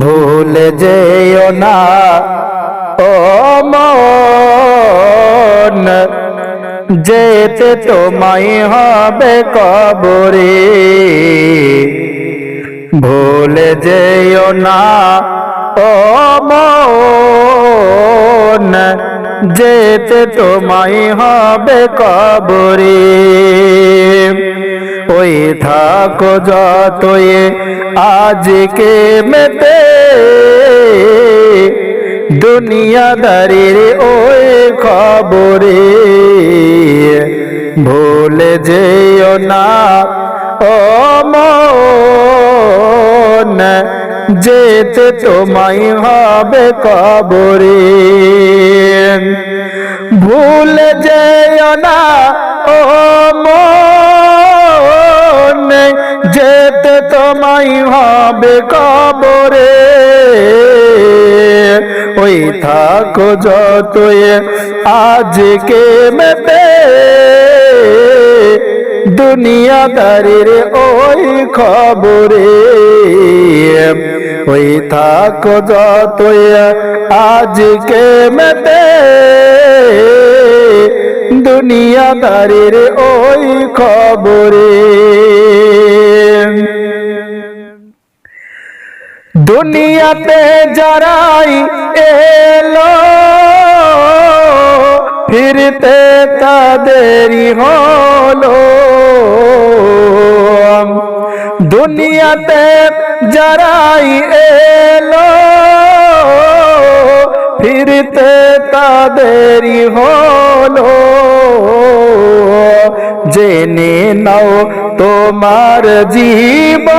ভুলে যেও না, ও মন। যেতে তোমায় হবে কবরে। ভুলে যেও না, ও মন। যেতে তোমায় হবে কবরে। ওই থাকো যতই আজকে মেতে দুনিয়াদারির ওই খবরে। ভুলে যেও না, ও মন, যেতে তোমায় হবে কবরে। ভুলে যেও না তোমায় হবে কবরে। ওই থাকো যতই আজকে মেতে দুনিয়াদারির ওই খবরে। ওই থাকো যতই আজকে মেতে দুনিয়াদারির ওই খবরে। দুনিয়াতে যারাই এলো ফিরতে তাদেরই হলো। দুনিয়াতে যারাই এলো ফিরতে তাদেরই হলো। জেনে নাও তোমার জীবন,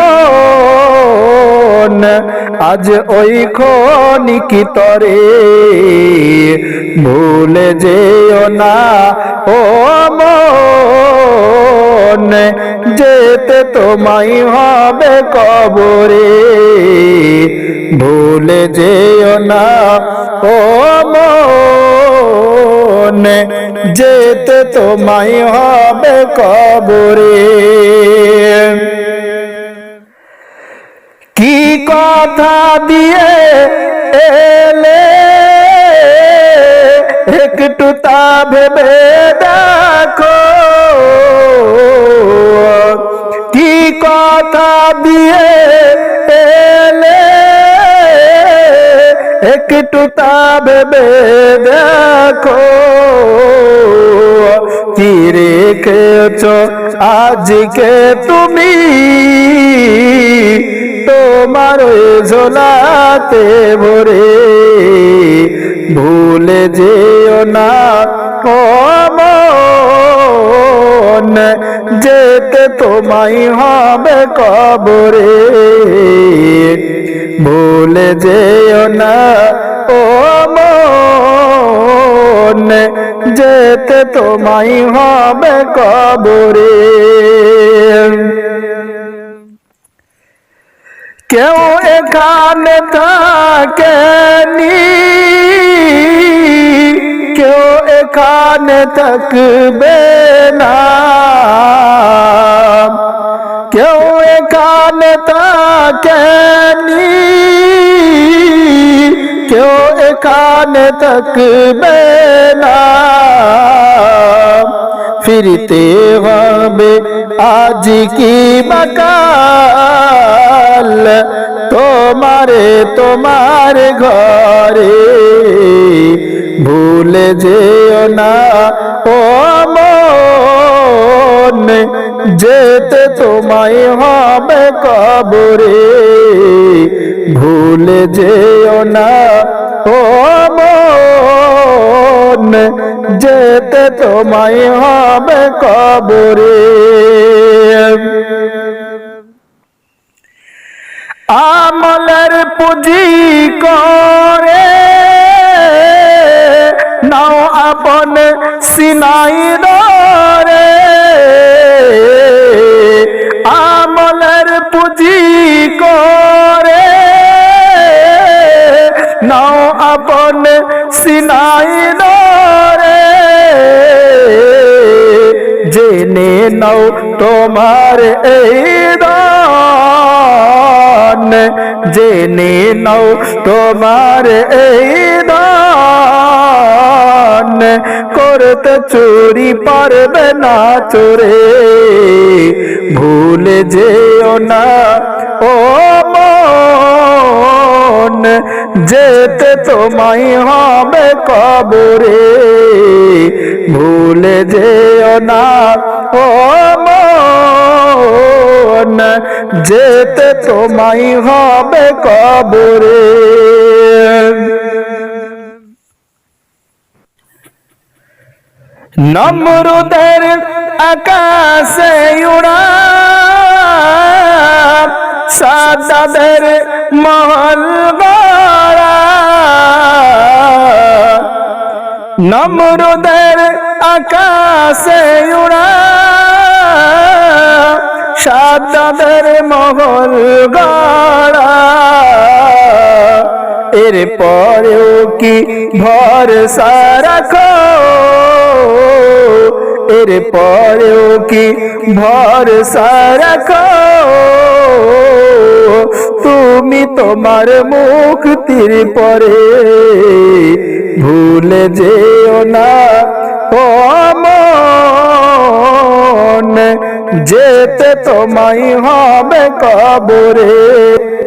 আজ ওই খনিকি তরে। ভুলে যেও না ও মন, যেতে তোমায় হবে কবরে। ভুলে যেও না ও মন যেতে তোমায় হবে কবরে। কি কথা দিয়ে এলে? একটু তা ভেবে দেখো। একটু তা ভেবে দেখো, কি রেখেছ আজকে তুমি? তোমার ঝোলাতে ভরে ভুলে যেও না মন, যেতে তোমায় হবে কবরে। ভুলে যেও না, ও মন। যেতে তোমায় হবে কবরে। কেউ এখানে থাকেনি। কেউ এখানে থাকবে না। কেউ এখানে থাকেনি কেউ এখানে থাকবে না। ফিরতে হবে আজ কি বাকাল তোমারে তোমার ঘরে ভুলে যেও যেতে তোমায় হবে কবরে। ভুলে যেও না ও মন, যেতে তোমায় হবে কবরে। আমলের পুঁজি করে নাও আপন সিনাই জেনে নাও তোমার এই দান। জেনে নাও তোমার এই দান। করতে চুরি পারবে না চোরে। ভুলে যেও না, ও যেতে তোমায় হবে কবরে। ভুলে যেও না, ও মন, যেতে তোমায় হবে কবরে। নমরুদের আকাশে উড়া, সাদাদের মহল নমরুদের আকাশে উড়া। সাদাদের মহল গড়া। এর পরেও কি ভরসা রাখো? এর পরেও কি ভরসা রাখো? তুমি তোমার মুক্তির পরে ভুলে যেও না। ও মন যেতে তোমায় হবে কবরে।